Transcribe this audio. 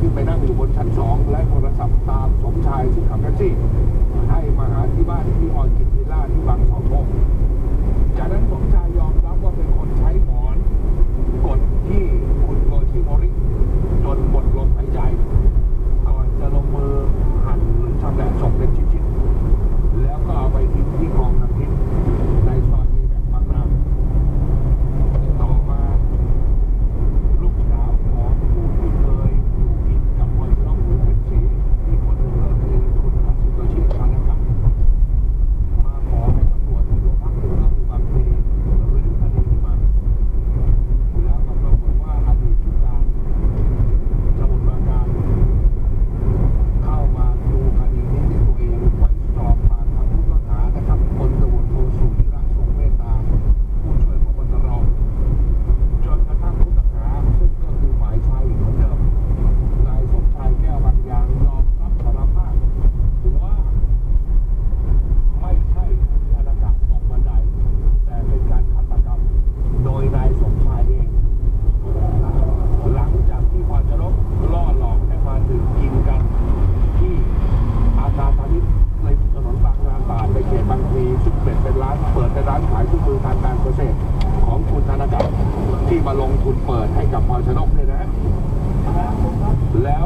ขึ้นไปนั่งอยู่บนชั้นสองและโทรศัพท์ตามสมชายซึ่งขับแท็กซี่ให้มาหาที่บ้าน มาลงทุนเปิดให้กับพรชนกเนี่ยนะแล้ว